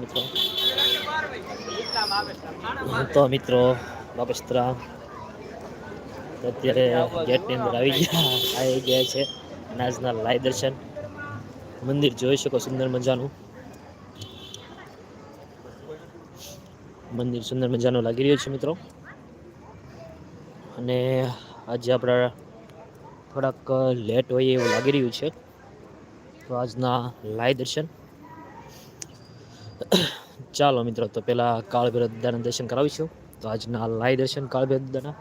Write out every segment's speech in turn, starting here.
મિત્રો? તો મિત્રો બાપસ્ત્રા. અત્યારે ગેટની અંદર આવી ગયા આવી ગયા છે નાજના લાય દર્શન. મંદિર જોઈ શકો સુંદર મજાનું. મંદિર સુંદર મજાનું લાગી રહ્યું છે મિત્રો. અને આજે આપણા થોડાક લેટ હોય એવું લાગી રહ્યું છે. તો આજના લાય દર્શન. ચાલો મિત્રો, તો પહેલાં કાળ દાદાના દર્શન કરાવીશું. તો આજના લાઈ દર્શન કાળ દાદાના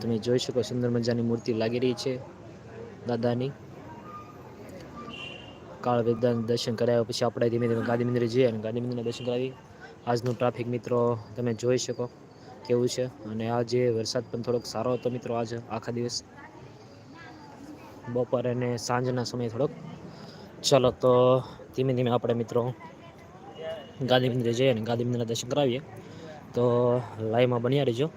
તમે જોઈ શકો સુંદર મજાની મૂર્તિ લાગી રહી છે દાદાની. કાળ દાદાના દર્શન કરાવ્યા પછી આપણે ધીમે ધીમે ગાંધી મંદિરે જઈએ અને ગાંધી મંદિરના દર્શન કરાવી. આજનું ટ્રાફિક મિત્રો, તમે જોઈ શકો કેવું છે. અને આજે વરસાદ પણ થોડોક સારો હતો મિત્રો આજે આખા દિવસ. બપોરે અને સાંજના સમયે થોડોક. ચાલો, તો ધીમે ધીમે આપણે મિત્રો ગાંધી મંદિરે જઈએ અને ગાંધી મંદિરના દર્શન કરાવીએ. તો લાઈવમાં બન્યા રહીજો.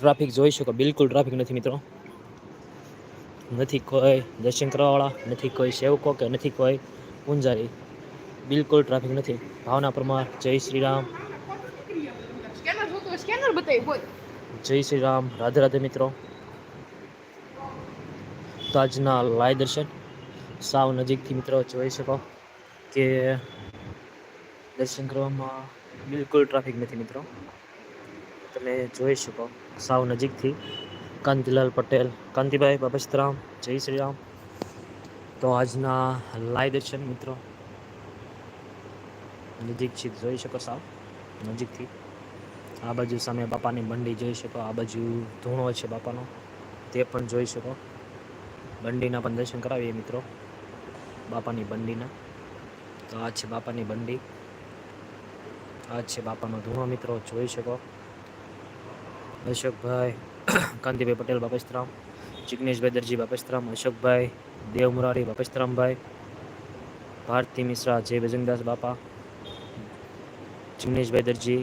ટ્રાફિક જોઈ શકો, બિલકુલ ટ્રાફિક નથી મિત્રો. નથી કોઈ દર્શન કરવાવાળા, નથી કોઈ સેવકો કે નથી કોઈ પૂંજારી. બિલકુલ ટ્રાફિક નથી. ભાવના પરમાર, જય શ્રી રામ જય શ્રી રામ રાધે રાધે મિત્રો. તાજના લાય દર્શન સાવ નજીકથી મિત્રો જોઈ શકો કે દર્શન કરવામાં બિલકુલ ટ્રાફિક નથી મિત્રો. તમે જોઈ શકો સાવ નજીકથી કાંતિલાલ પટેલ, કાંતિભાઈ બાબસ્તરામ જય શ્રી રામ તો આજના લાય દર્શન મિત્રો નજીક છે, જોઈ શકો સાવ નજીકથી. આ બાજુ સામે બાપાની બંડી જોઈ શકો, આ બાજુ ધૂણો છે બાપાનો, તે પણ જોઈ શકો. બંડીના પણ દર્શન કરાવીએ મિત્રો. બાપાની બંડીના. તો આ છે બાપાની બંડી. આ છે બાપાનો ધુમા મિત્રો, જોઈ શકો. અશોકભાઈ, કાંતિભાઈ પટેલ બાપસ્તરામ જિગ્નેશભાઈ દરજી બાપસ્તરામ અશોકભાઈ દેવ મુરારી બાપસ્તરામભાઈ ભારતી મિશ્રા, જય ભજનદાસ બાપા. જિગ્નેશભાઈ દરજી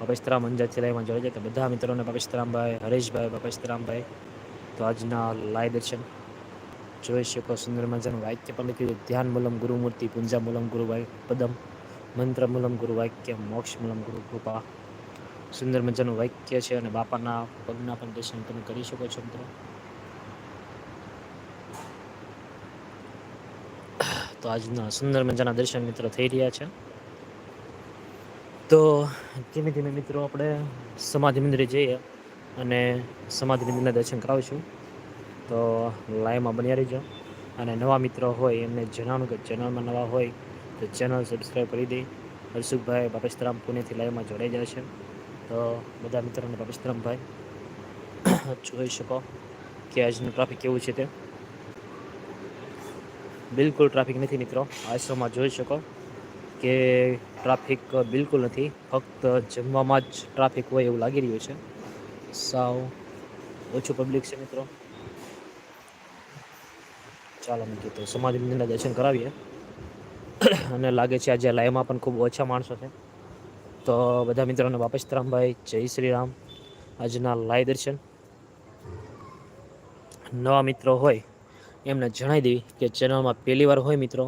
બાપસ્તરામ અંજાર સિલાઈમાં જોડાઈ જાય છે બધા મિત્રોને બાપસ્તરામભાઈ હરેશભાઈ બાપસ્તરામભાઈ તો આજના લાય દર્શન. જોઈ શકો સુંદર મજાનું વાક્ય પણ લખ્યું ધ્યાન મૂલમ ગુરુમૂર્તિ પૂંજા મૂલમ ગુરુ પદમ, મંત્ર મૂલમ ગુરુ વાક્ય, મોક્ષ મૂલમ ગુરુ કૃપા. સુંદર મજાનું વાક્ય છે અને બાપાના પગના પણ દર્શન તમે કરી શકો છો મિત્રો. તો આજના સુંદર મજાના દર્શન મિત્રો થઈ રહ્યા છે. તો ધીમે ધીમે મિત્રો આપણે સમાધિ મંદિરે જઈએ અને સમાધિ મંદિરના દર્શન કરાવીશું. તો લાઈવમાં બન્યા રહીજો. અને નવા મિત્રો હોય, એમને જણાવવાનું કે ચેનલમાં નવા હોય, તો ચેનલ સબસ્ક્રાઈબ કરી દઈ હર્ષુખભાઈ બાપેશરામ પુણેથી લાઈવમાં જોડાઈ જાય છે. તો બધા મિત્રોને બાપેશરામભાઈ, જોઈ શકો કે આજનું ટ્રાફિક કેવું છે તે. બિલકુલ ટ્રાફિક નથી મિત્રો. આશ્રમમાં જોઈ શકો કે ટ્રાફિક બિલકુલ નથી. ફક્ત જમવામાં જ ટ્રાફિક હોય એવું લાગી રહ્યું છે. સાવ ઓછું પબ્લિક છે મિત્રો. ચાલો મૂકીએ તો સમાધિ મંદિરના દર્શન કરાવીએ. અને લાગે છે આજે લાઈવમાં પણ ખૂબ ઓછા માણસો છે. તો બધા મિત્રોને વાપસ રામભાઈ જય શ્રી રામ. આજના લાઈ દર્શન. નવા મિત્રો હોય, એમને જણાવી દેવી કે ચેનલમાં પહેલી વાર હોય મિત્રો,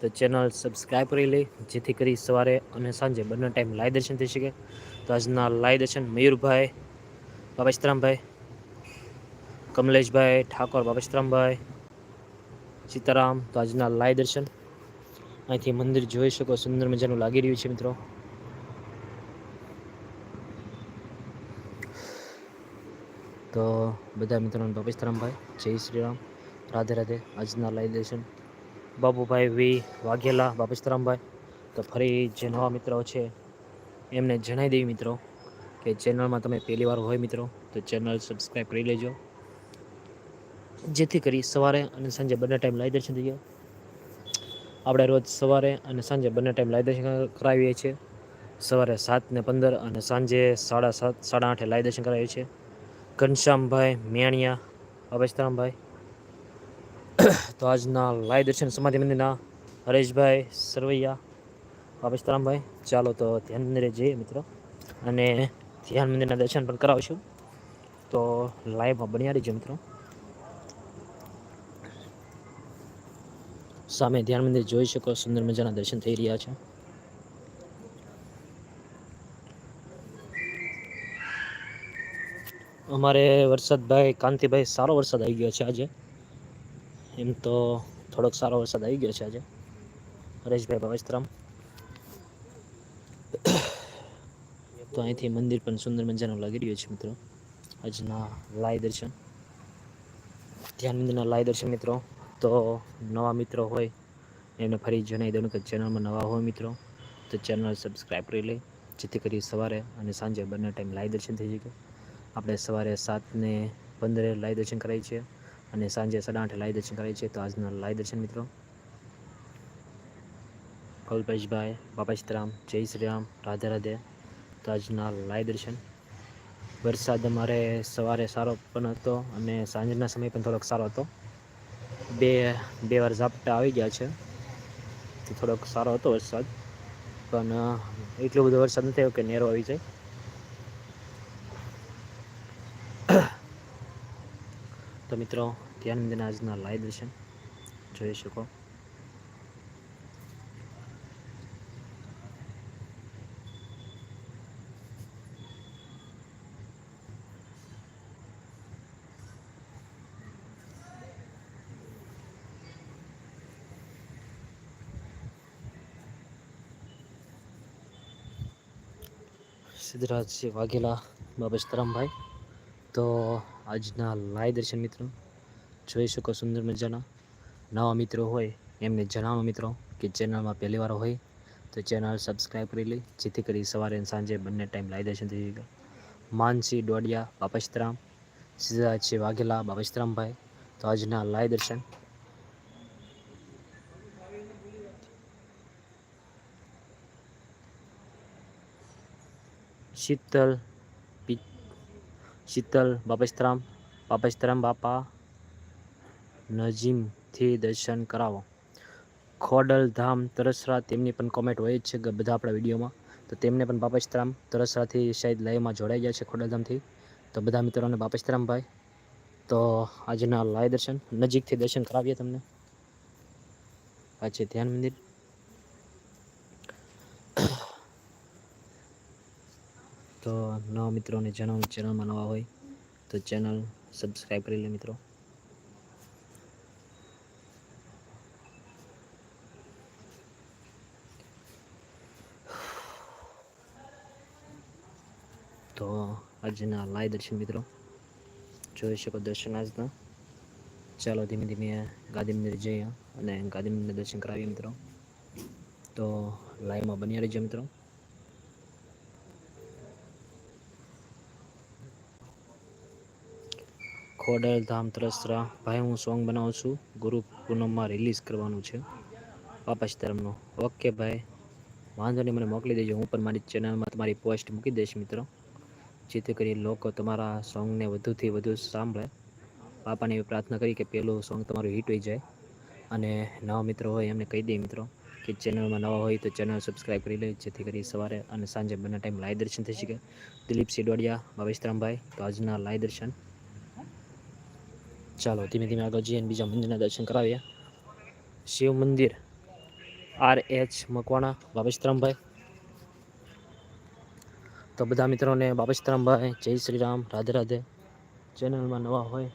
તો ચેનલ સબસ્ક્રાઈબ કરી લે, જેથી કરી સવારે અને સાંજે બંને ટાઈમ લાઈ દર્શન થઈ શકે. તો આજના લાઈ દર્શન, મયુરભાઈ બાબાશ્રામભાઈ કમલેશભાઈ, ઠાકોર બાબસ્તરામભાઈ સીતારામ, તો આજના લાય દર્શન. અહીંથી મંદિર જોઈ શકો, સુંદર મજાનું લાગી રહ્યું છે મિત્રો. તો બધા મિત્રોને બાબસ્તરામભાઈ જય શ્રી રામ, રાધે રાધે, આજના લાય દર્શન. બાબુભાઈ વી વાઘેલા બાપસ્તરામભાઈ તો ફરી જે નવા મિત્રો છે, એમને જણાવી દેવી મિત્રો, કે ચેનલમાં તમે પહેલી વાર હોય મિત્રો, તો ચેનલ સબસ્ક્રાઈબ કરી લેજો. જેથી કરી સવારે અને સાંજે બંને ટાઈમ લાઈ દર્શન થઈ ગયા. આપણે રોજ સવારે અને સાંજે બંને ટાઈમ લાઈ દર્શન કરાવીએ છીએ. સવારે સાત ને પંદર અને સાંજે સાડા સાત, સાડા આઠે લાઈ દર્શન કરાવીએ છીએ. ઘનશ્યામભાઈ મેણિયા અભેશરામભાઈ તો આજના લાઈ દર્શન સમાધિ મંદિરના હરેશભાઈ સરવૈયા અભેશરામભાઈ ચાલો તો ધ્યાન મંદિરે જઈએ મિત્રો. અને ધ્યાન મંદિરના દર્શન પણ કરાવશું. તો લાઈવમાં બન્યા રહીજો મિત્રો. સામે ધ્યાન મંદિર જોઈ શકો, સુંદર મજાના દર્શન થઈ રહ્યા છે. અમારે વરસાદભાઈ, કાંતિભાઈ, સારો વરસાદ આવી ગયો છે આજે. એમ તો થોડોક સારો વરસાદ આવી ગયો છે આજે. હરેશભાઈ ભવસ્ત્રામ તો અહીંથી મંદિર પણ સુંદર મજાનું લાગી રહ્યું છે મિત્રો. આજના લાય દર્શન. ધ્યાન મંદિરના લાય દર્શન મિત્રો. તો નવા મિત્રો હોય એમને ફરી જણાવી દઉં કે ચેનલમાં નવા હોય મિત્રો, તો ચેનલ સબસ્ક્રાઈબ કરી લે. જેથી કરી સવારે અને સાંજે બંને ટાઈમ લાઈવ દર્શન થઈ શકે. આપણે સવારે સાતને પંદરે લાઈવ દર્શન કરાવીએ છીએ અને સાંજે સાડા આઠે લાઈવ દર્શન કરાવીએ છીએ તો આજના લાઈવ દર્શન મિત્રો. કલ્પેશભાઈ, બાપા સીતરામ જય શ્રી રામ, રાધે રાધે. તો આજના લાઈવ દર્શન. વરસાદ અમારે સવારે સારો પણ હતો અને સાંજના સમય પણ થોડોક સારો હતો. બે બે વાર ઝાપટા આવી ગયા છે. તે થોડોક સારો હતો વરસાદ. પણ એટલો બધો વરસાદ નથી થયો કે નેરો આવી જાય. તો મિત્રો, ધ્યાન મંદિરના આજના લાઈવ દર્શન જોઈ શકો. સિદ્ધરાજસિંહ વાઘેલા બાબા સીતારામભાઈ. તો આજના લાય દર્શન મિત્રો, જોઈ શકો સુંદર મજાના નવા મિત્રો હોય એમને જણાવો મિત્રો કે ચેનલમાં પહેલી વાર હોય તો ચેનલ સબસ્ક્રાઈબ કરી લે, જેથી કરી સવારે અને સાંજે બંને ટાઈમ લાય દર્શન થઈ જાય માનસિંહ ડોડિયા બાપા સિદ્ધરાજ વાઘેલા બાબા તો આજના લાય દર્શન શીતલ શીતલ બાપસ્તરામ બાપસ્તરામ બાપા નજીમથી દર્શન કરાવો. ખોડલ ધામ તરસરા તેમની પણ કોમેન્ટ હોય જ છે બધા આપણા વિડીયોમાં. તો તેમને પણ બાપસ્તરામ તરસરાથી શાયદ લાઈવમાં જોડાઈ ગયા છે ખોડલધામથી તો બધા મિત્રોને બાપસ્તરામભાઈ તો આજના લાઈવ દર્શન નજીકથી દર્શન કરાવીએ તમને. પાછી ધ્યાન મંદિર. તો નવા મિત્રોને જણાવું, ચેનલમાં નવા હોય તો ચેનલ સબસ્ક્રાઈબ કરી લે મિત્રો. તો આજના લાઈવ દર્શન મિત્રો. જોઈ શકો દર્શન આજના. ચાલો ધીમે ધીમે ગાંધી મંદિર જઈએ અને ગાંધી મંદિર દર્શન કરાવીએ મિત્રો. તો લાઈવમાં બન્યા રહેજો મિત્રો. ખોડલ ધામ ત્રસરા ભાઈ, હું સોંગ બનાવું છું. ગુરુ પૂનમમાં રિલીઝ કરવાનું છે. પાપા ધર્મનું. ઓકે ભાઈ. વાંધો નહીં, મને મોકલી દેજો. હું પણ મારી ચેનલમાં તમારી પોસ્ટ મૂકી દઈશ, મિત્રો. જેથી કરી લોકો તમારા સોંગને વધુથી વધુ સાંભળે. પાપાને એવી પ્રાર્થના કરી કે પહેલું સોંગ તમારું હિટ હોઈ જાય. અને નવા મિત્રો હોય એમને કહી દે મિત્રો, કે ચેનલમાં નવા હોય તો ચેનલ સબસ્ક્રાઈબ કરી લે. જેથી કરી સવારે અને સાંજે બંને ટાઈમ લાઈવ દર્શન થઈ શકે. દિલીપ સિડોડિયા બાબેશરામભાઈ તો આજના લાઈવ દર્શન. ચાલો, ધીમે ધીમે આગળ જઈએ બીજા મંદિરના દર્શન કરાવીએ. શિવ મંદિર, આર એચ મકવાણા બાબેશરામભાઈ તો બધા મિત્રોને બાબેશરામભાઈ જય શ્રી રામ રાધે રાધે. ચેનલમાં નવા હોય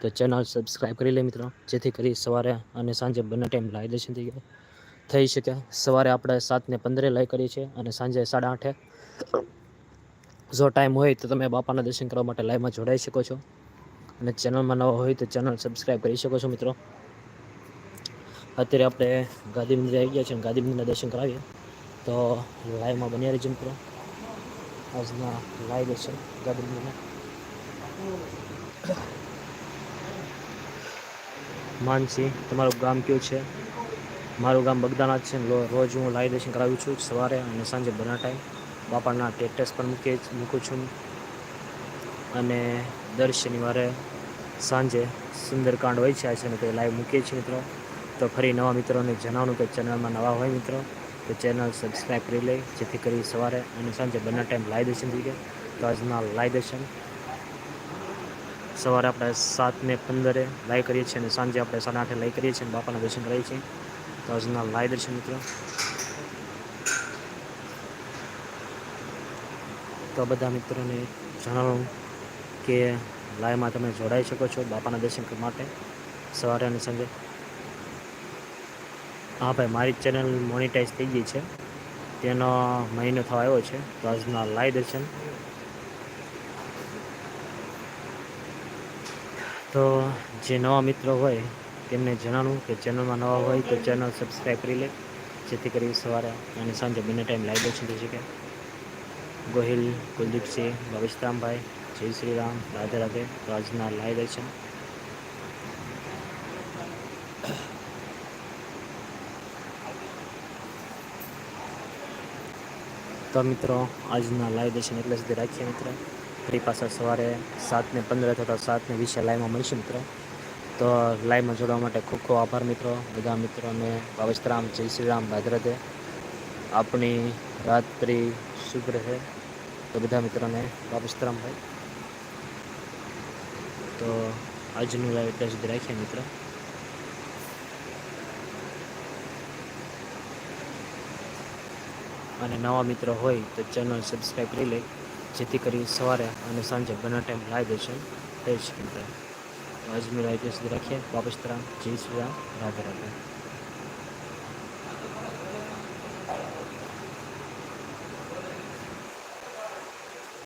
તો ચેનલ સબસ્ક્રાઈબ કરી લે મિત્રો, જેથી કરી સવારે અને સાંજે બંને ટાઈમ લાઈવ દર્શન થઈ ગયા થઈ શકે. સવારે આપણે સાતને પંદરે લાઈ કરીએ છીએ અને સાંજે સાડા આઠે. જો ટાઈમ હોય તો તમે બાપાના દર્શન કરવા માટે લાઈવમાં જોડાઈ શકો છો. અને ચેનલમાં નવા હોય તો ચેનલ સબસ્ક્રાઈબ કરી શકો છો મિત્રો. અત્યારે આપણે ગાંધી મંદિર આવી ગયા છે ગાંધી મંદિરના દર્શન કરાવીએ. તો લાઈવમાં બન્યા રહીજો મિત્રો. આજના લાઈવ દર્શન ગાંધી મંદિરના. માનસી, તમારું ગામ કયું છે? મારું ગામ બગદાણા છે. રોજ હું લાઈવ દર્શન કરાવું છું સવારે અને સાંજે બંને ટાઈમ બાપાના ટેટસ પણ મૂકે મૂકું છું. અને દર શનિવારે સાંજે સુંદરકાંડ હોય છે, આ તો લાઈવ મૂકીએ છીએ મિત્રો. તો ફરી નવા મિત્રોને જણાવવાનું કે ચેનલમાં નવા હોય મિત્રો, તો ચેનલ સબસ્ક્રાઈબ કરી લે, જેથી કરી સવારે અને સાંજે બંને ટાઈમ લાઈવ દર્શન થઈ ગયા તો આજના લાઈવ દર્શન સવારે આપણે સાતને પંદરે લાઈવ કરીએ છીએ અને સાંજે આપણે સાડા આઠે લાઈવ કરીએ છીએ અને બાપાના દર્શન કરીએ છીએ. તો આજના લાઈવ દર્શન મિત્રો. તો બધા મિત્રોને જણાવું કે લાઈવમાં તમે જોડાઈ શકો છો બાપાના દર્શન માટે સવારે અને સાંજે. હા ભાઈ, મારી ચેનલ મોનિટાઈઝ થઈ ગઈ છે. તેનો મહિનો થવા આવ્યો છે, તો આજના લાઈવ દર્શન. તો જે નવા મિત્રો હોય તેમને જણાવું કે ચેનલમાં નવા હોય તો ચેનલ સબસ્ક્રાઈબ કરી લે, જેથી કરી સવારે અને સાંજે બંને ટાઈમ લાઈવ દર્શન થઈ શકે. ગોહિલ, કુલદીપસિંહ, ભવિષ્યરામભાઈ જય શ્રી રામ, રાધે રાધે. રાજના લાઈ લાઈવ દર્શન તો મિત્રો, આજના લાઈવ દર્શન એટલે સુધી રાખીએ મિત્રો. ફરી પાછા સવારે સાતને પંદર થતા સાતને વીસે લાઈવમાં મળીશું મિત્રો. તો લાઈવમાં જોડવા માટે ખૂબ ખૂબ આભાર મિત્રો. બધા મિત્રોને ભાવેશરામ જય શ્રી રામ, રાધે આપણી રાત્રિ શુભ રહે. તો બધા મિત્રોને ભાવેશરામભાઈ તો આજનું લાઈવ એટલે સુધી રાખીએ મિત્રો. અને નવા મિત્રો હોય તો ચેનલ સબસ્ક્રાઈબ કરી લે, જેથી કરી સવારે અને સાંજે બંને ટાઈમ લાઈવ દર્શન થઈ શકે મિત્રો આજનું લાઈવ સુધી રાખીએ. વાપસ તરામ જય શ્રી રામ. રાધે રાધે.